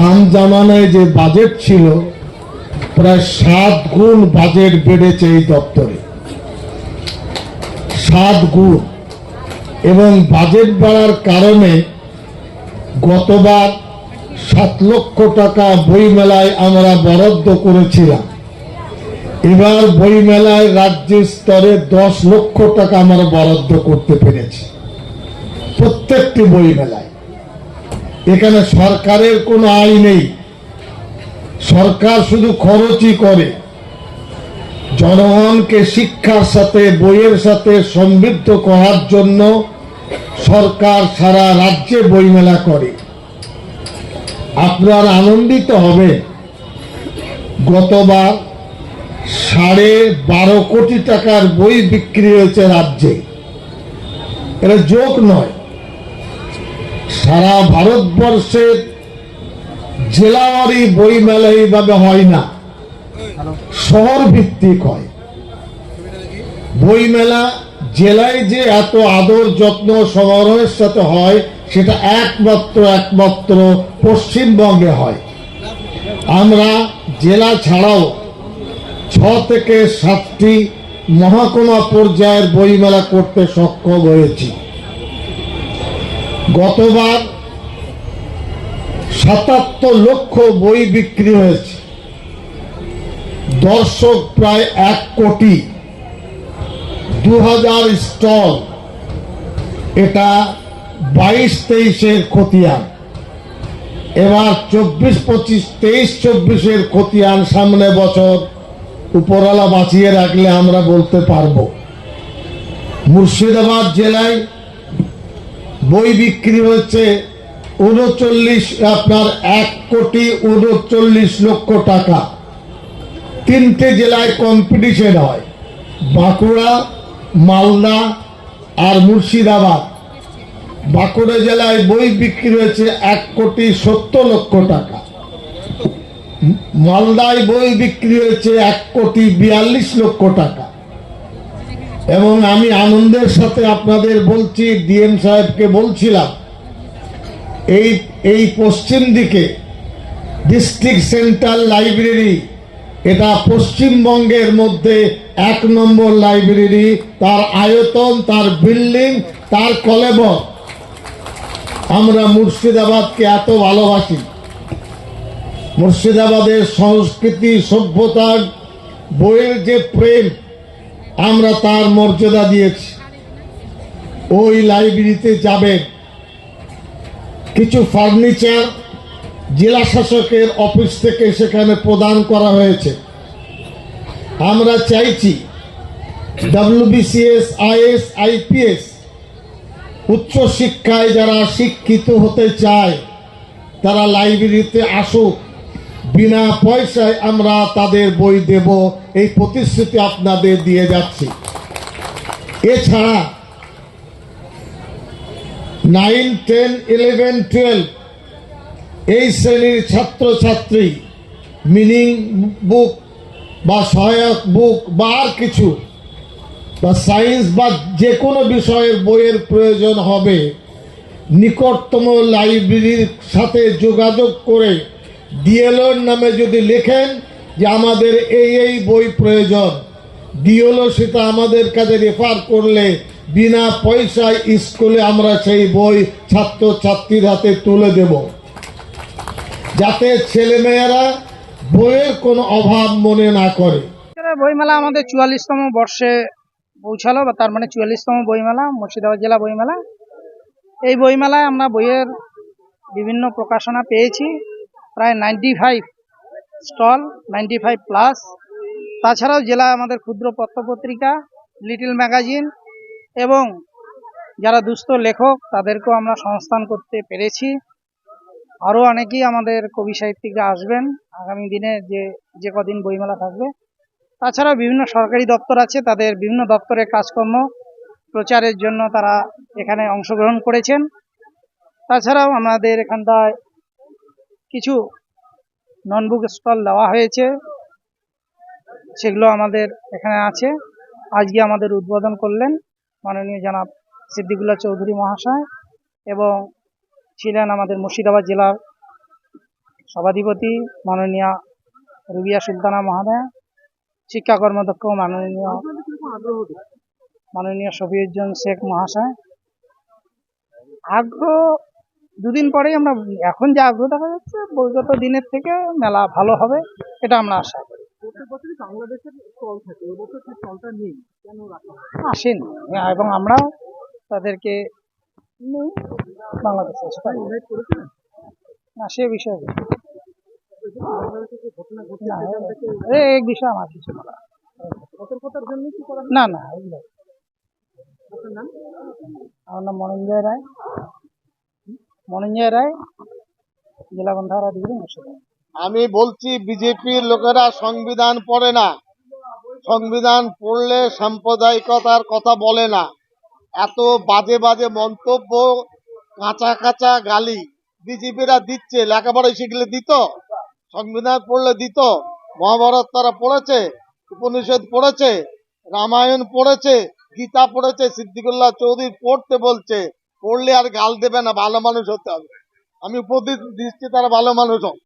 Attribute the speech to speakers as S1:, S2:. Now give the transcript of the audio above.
S1: বাম জামানায় যে বাজেট ছিল, প্রায় সাত গুণ বাজেট বেড়েছে এই দপ্তরে। সাত গুণ। এবং বাজেট বাড়ার কারণে গতবার সাত লক্ষ টাকা বইমেলায় আমরা বরাদ্দ করেছিলাম। এবার বইমেলায় রাজ্য স্তরে দশ লক্ষ টাকা আমরা বরাদ্দ করতে পেরেছি। প্রত্যেকটি বইমেলায়। এখানে সরকারের কোনো আয় নেই। সরকার শুধু খরচই করে। জনগণকে শিক্ষার সাথে, বইয়ের সাথে সমৃদ্ধ করার জন্য সরকার সারা রাজ্যে বইমেলা করে। আপনার আনন্দিত হবে। গতবার সাড়ে বারো কোটি টাকার বই বিক্রি হয়েছে রাজ্যে। এটা যোগ নয়। সারা ভারতবর্ষের জেলাওয়ারি বই মেলা এইভাবে হয় না। শহর ভিত্তিক হয়। বই মেলা জেলায় যে এত আদর যত্ন সমারোহের সাথে হয়, সেটা একমাত্র একমাত্র পশ্চিমবঙ্গে হয়। আমরা জেলা ছাড়াও ছ থেকে সাতটি মহকুমা পর্যায়ের বইমেলা করতে সক্ষম হয়েছি। গতবার সাতাত্তর লক্ষ বই বিক্রি হয়েছে। দর্শক প্রায় এক কোটি দু হাজার স্টল। এটা বাইশ তেইশের খতিয়ান। এবার চব্বিশ পঁচিশ, তেইশ চব্বিশের খতিয়ান সামনে বছর উপরওয়ালা বাঁচিয়ে রাখলে আমরা বলতে পারব। মুর্শিদাবাদ জেলায় বই বিক্রি হচ্ছে উনচল্লিশ, আপনার এক কোটি উনচল্লিশ লক্ষ টাকা। তিনটে জেলায় কম্পিটিশন হয়। বাঁকুড়া, মালদা আর মুর্শিদাবাদ। বাঁকুড়া জেলায় বই বিক্রি হয়েছে এক কোটি সত্তর লক্ষ টাকা। মালদায় বই বিক্রি হয়েছে এক কোটি বিয়াল্লিশ লক্ষ টাকা। এবং আমি আনন্দের সাথে আপনাদের বলছি, ডিএম সাহেবকে বলছিলাম, এই এই পশ্চিম দিকে ডিস্ট্রিক্ট সেন্ট্রাল লাইব্রেরি এটা পশ্চিমবঙ্গের মধ্যে এক নম্বর লাইব্রেরি তার আয়তন, তার বিল্ডিং তার কলেবর। আমরা মুর্শিদাবাদকে এত ভালোবাসি। মুর্শিদাবাদের সংস্কৃতি, সভ্যতার বইয়ের যে প্রেম আমরা তার মর্যাদা দিয়েছি। ওই লাইব্রেরিতে যাবে। কিছু ফার্নিচার জেলা শাসকের অফিস থেকে সেখানে প্রদান করা হয়েছে। আমরা চাইছি ডাব্লিউবিসিএস, আইএস, আইপিএস উচ্চ শিক্ষায় যারা শিক্ষিত হতে চায়, তারা লাইব্রেরিতে আসুক। বিনা পয়সায় আমরা তাদের বই দেব, এই প্রতিশ্রুতি আপনাদের দিয়ে যাচ্ছি। এছাড়া নাইন, টেন, ইলেভেন, টুয়েলভ, এই শ্রেণির ছাত্রছাত্রী, মিনিং বুক বা সহায়ক বুক বা আর কিছু, বা সায়েন্স বা যে কোনো বিষয়ের বইয়ের প্রয়োজন হবে, নিকটতম লাইব্রেরির সাথে যোগাযোগ করে ডিএলওর নামে যদি লেখেন যে আমাদের এই এই বই প্রয়োজন, ডিএলও সেটা আমাদের কাছে রেফার করলে বিনা পয়সায় স্কুলে আমরা সেই বই ছাত্র ছাত্রীর হাতে তুলে দেব। যাতে ছেলেমেয়েরা বইয়ের কোনো অভাব মনে না করে।
S2: বইমেলা আমাদের চুয়াল্লিশতম বর্ষে পৌঁছালো, বা তার মানে চুয়াল্লিশতম বইমেলা, মুর্শিদাবাদ জেলা বইমেলা। এই বইমেলায় আমরা বইয়ের বিভিন্ন প্রকাশনা পেয়েছি। প্রায় ninety five stall ninety five plus তাছাড়াও জেলা আমাদের ক্ষুদ্র পত্রপত্রিকা লিটল ম্যাগাজিন এবং যারা দুস্থ লেখক, তাদেরকেও আমরা সংস্থান করতে পেরেছি। আরও অনেকেই আমাদের কবি সাহিত্যিকরা আসবেন। আগামী দিনে যে যে কদিন বইমেলা থাকবে। তাছাড়া বিভিন্ন সরকারি দপ্তর আছে, তাদের বিভিন্ন দপ্তরের কাজকর্ম প্রচারের জন্য তারা এখানে অংশগ্রহণ করেছেন। তাছাড়াও আমাদের এখানটায় কিছু নন বুক স্টল দেওয়া হয়েছে। সেগুলো আমাদের এখানে আছে। আজকে আমাদের উদ্বোধন করলেন মাননীয় জনাব সিদ্দিকুল্লাহ চৌধুরী মহাশয় এবং ছিলেন আমাদের মুর্শিদাবাদ জেলার সভাধিপতি মাননীয় রুবিয়া সুলতানা মহাদয়া, শিক্ষা কর্মদক্ষ মাননীয় মাননীয় শফিউজ্জন শেখ মহাশয়। আগ্রহ দুদিন পরেই আমরা এখন যে আগ্রহ দেখা যাচ্ছে বিগত দিনের থেকে মেলা ভালো হবে এটা আমরা আশা করি।
S3: রাখা হয়?
S2: আসেনি। এবং আমরাও তাদেরকে বাংলাদেশে না? সে বিষয়ে বলি। এই বিষয়ে আমার কিছু
S3: হয়?
S2: না না আমার নাম মনঞ্জয় রায়।
S1: আমি বলছি, বিজেপির লোকেরা সংবিধান পড়ে না। সংবিধান পড়লে সাম্প্রদায়িকতার কথা বলে না। এত বাজে বাজে মন্তব্য, কাঁচা কাঁচা গালি বিজেপিরা দিচ্ছে। লেখাপড়া শিখলে দিত? সংবিধান পড়লে দিত? মহাভারত তারা পড়েছে, উপনিষদ পড়েছে, রামায়ণ পড়েছে, গীতা পড়েছে, সিদ্দিকুল্লাহ চৌধুরী পড়তে বলছে। পড়লে আর গাল দেবে না, ভালো মানুষ হতে হবে। আমি উপদেশ দিচ্ছি, তারা ভালো মানুষ হোক।